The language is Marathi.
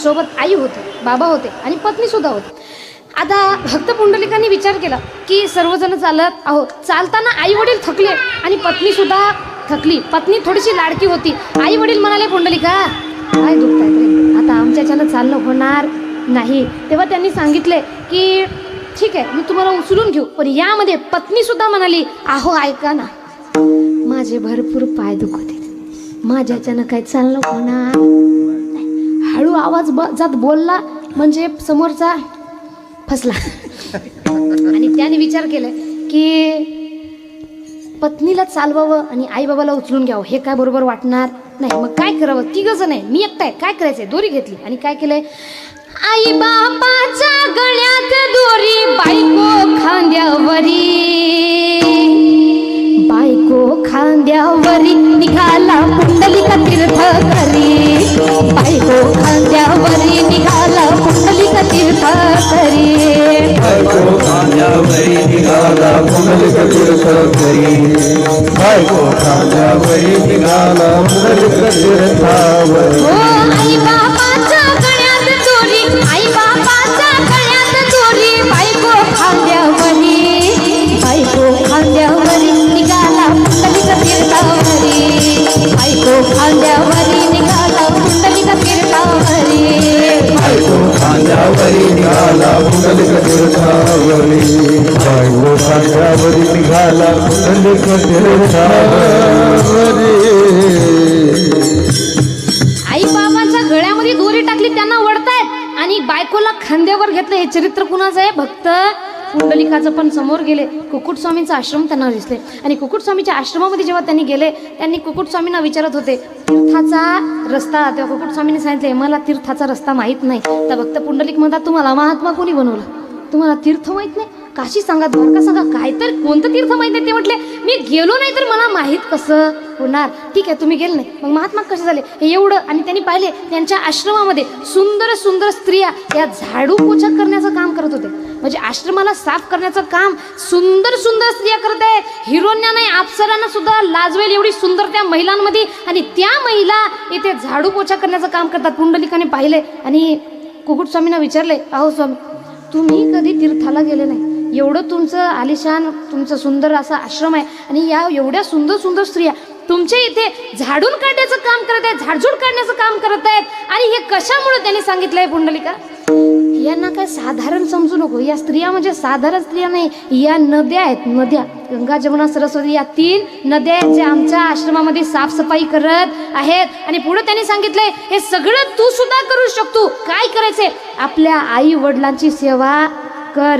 सोबत आई होते बाबा होते आणि पत्नीसुद्धा होते होती. आता भक्त पुंडलिकांनी विचार केला की सर्वजण चालत आहोत. चालताना आई वडील थकले आणि पत्नीसुद्धा थकली. पत्नी थोडीशी लाडकी होती. आई वडील म्हणाले पुंडलिका काय दुखत रे? आता आमच्याच्यानं चालणं होणार नाही. तेव्हा त्यांनी सांगितले की ठीक आहे मी तुम्हाला उचलून घेऊ पण यामध्ये पत्नीसुद्धा म्हणाली आहो ऐका ना. माझे भरपूर पाय दुखत आहेत. माझ्याच्यानं काही चालणं होणार? हळू आवाज ब जात बोलला म्हणजे समोरचा फसला. आणि त्याने विचार केला की पत्नीला चालवावं आणि आईबाबाला उचलून घ्यावं हे काय बरोबर वाटणार नाही. मग काय करावं? तिघंच नाही मी एकटाय काय करायचंय? दोरी घेतली. आणि काय केलंय? आई बापाच्या गळ्यात दोरी बायको खांद्या करी बायको खांद्यावरी निघाला पुंडलिक तीर्थ करी बायको खांद्यावरी निघाला पुंडलिक तीर्थावर हो आई बापाच्या गळ्यात दोरी आई बापाच्या गळ्यात बायको खांद्यावरी बायको खांद्यावरी निघाला बायको खांद्यावरी निघाला बायको खांद्यावरी निघाला तीर्थावरी बायको खांद्यावरी निघाला पुंडलिक तीर्थावरी आई बाबांच्या गळ्यामध्ये दोरी टाकली त्यांना वडतायत आणि बायकोला खांद्यावर घेतलं हे चरित्र कुणाचं आहे? भक्त पुंडलिकाचं पण समोर गेले. कुकुट स्वामींचा आश्रम त्यांना दिसले. आणि कुकुट स्वामीच्या आश्रमामध्ये जेव्हा त्यांनी गेले त्यांनी कुकुट स्वामींना विचारत होते तीर्थाचा रस्ता तेव्हा कुकुट स्वामींनी सांगितले मला तीर्थाचा रस्ता माहीत नाही. तर भक्त पुंडलिक म्हणतात तुम्हाला महात्मा कोणी बनवलं? तुम्हाला तीर्थ माहीत नाही? काशी सांगा द्वारका सांगा काय तर कोणतं तीर्थ माहीत आहे ते म्हटले? मी गेलो नाही तर मला माहीत कसं होणार? ठीक आहे तुम्ही गेले नाही. मग महात्मा कसे झाले? हे एवढं आणि त्यांनी पाहिले त्यांच्या आश्रमामध्ये सुंदर सुंदर स्त्रिया या झाडू पोछा करण्याचं काम करत होते. म्हणजे आश्रमाला साफ करण्याचं काम सुंदर सुंदर स्त्रिया करत आहे. हिरोन्या नाही अप्सरांना सुद्धा लाजवेल एवढी सुंदर त्या महिलांमध्ये आणि त्या महिला इथे झाडू पोछा करण्याचं काम करतात. पुंडलिकाने पाहिले आणि कुकुट स्वामींना विचारले अहो स्वामी तुम्ही कधी तीर्थाला गेले नाही? एवढं तुमचं आलिशान तुमचं सुंदर असा आश्रम आहे आणि या एवढ्या सुंदर सुंदर स्त्रिया तुमच्या इथे झाडून काढण्याचं काम करत आहेत झाडझूड काढण्याचं काम करत आहेत. आणि हे कशामुळे त्यांनी सांगितलंय पुंडलिका? यांना काय साधारण समजू नको. या स्त्रिया म्हणजे साधारण स्त्रिया नाही या नद्या आहेत नद्या. गंगा जमुना सरस्वती या तीन नद्या आहेत ज्या आमच्या आश्रमामध्ये साफसफाई करत आहेत. आणि पुढे त्यांनी सांगितलंय हे सगळं तू सुद्धा करू शकतो. काय करायचंय? आपल्या आई वडिलांची सेवा कर.